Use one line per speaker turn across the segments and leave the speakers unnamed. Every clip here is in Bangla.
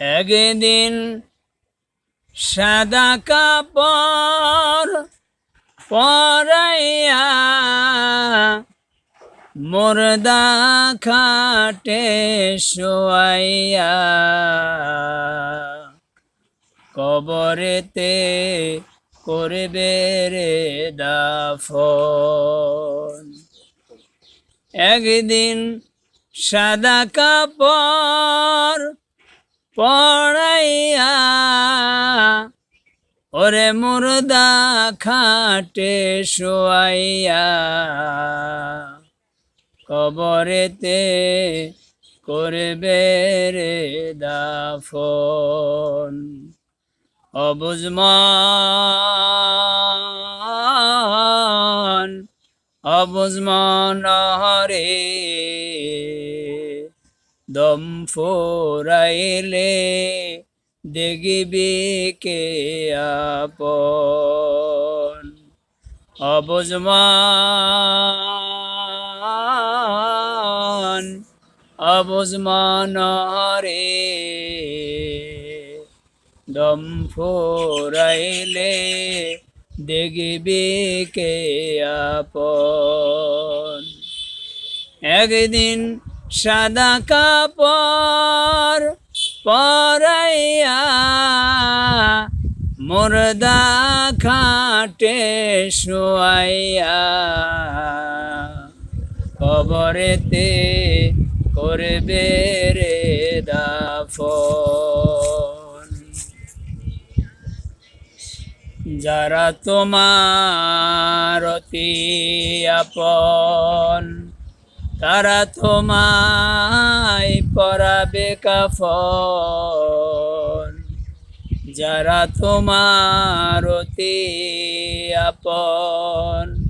একদিন সাদা কাপড় পরাইয়া মুর্দা খাটে শোয়াইয়া কবরেতে করবে রে দাফন। একদিন সাদা কাপড় পড়াইয়া ওরে মুর্দা খাটে শোয়াইয়া। কবরেতে করবে রে দাফন। অবুজমান অবুজমান হরে দম ফোরাইলে দেখবি কে আপন? অবুজমান অবুজমান হরে দম ফোরাইলে দেখবি কে আপন? একদিন সাদা কাপড় পরাইয়া মুর্দা খাটে শোয়াইয়া কবরেতে করবে রে দাফন। যারা তোমার অতি আপন তারা তোমায় পরাবে কাফন। যারা তোমার অতি আপন,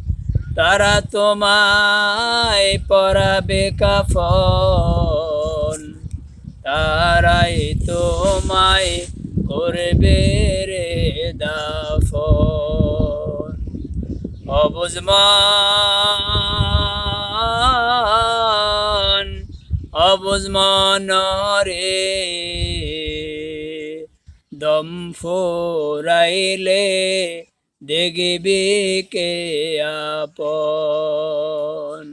তারা তোমায় পরাবে কাফন। তারাই তোমায় করবে রে দাফন। অবুজমান অবুজমান রে দম ফোরাইলে দেখবি কে আপন?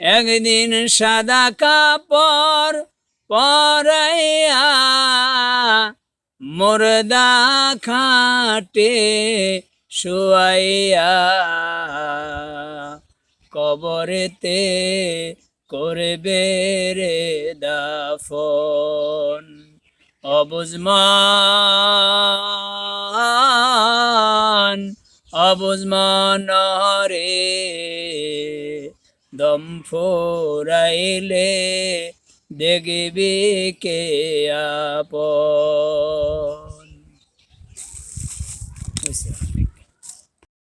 একদিন সাদা কাপড় পরাইয়া মুর্দা খাটে শুয়াইয়া কবরেতে করবে রে দাফন। অবুজমান অবুজমান রে দম ফোরাইলে দেখবি কে আপন।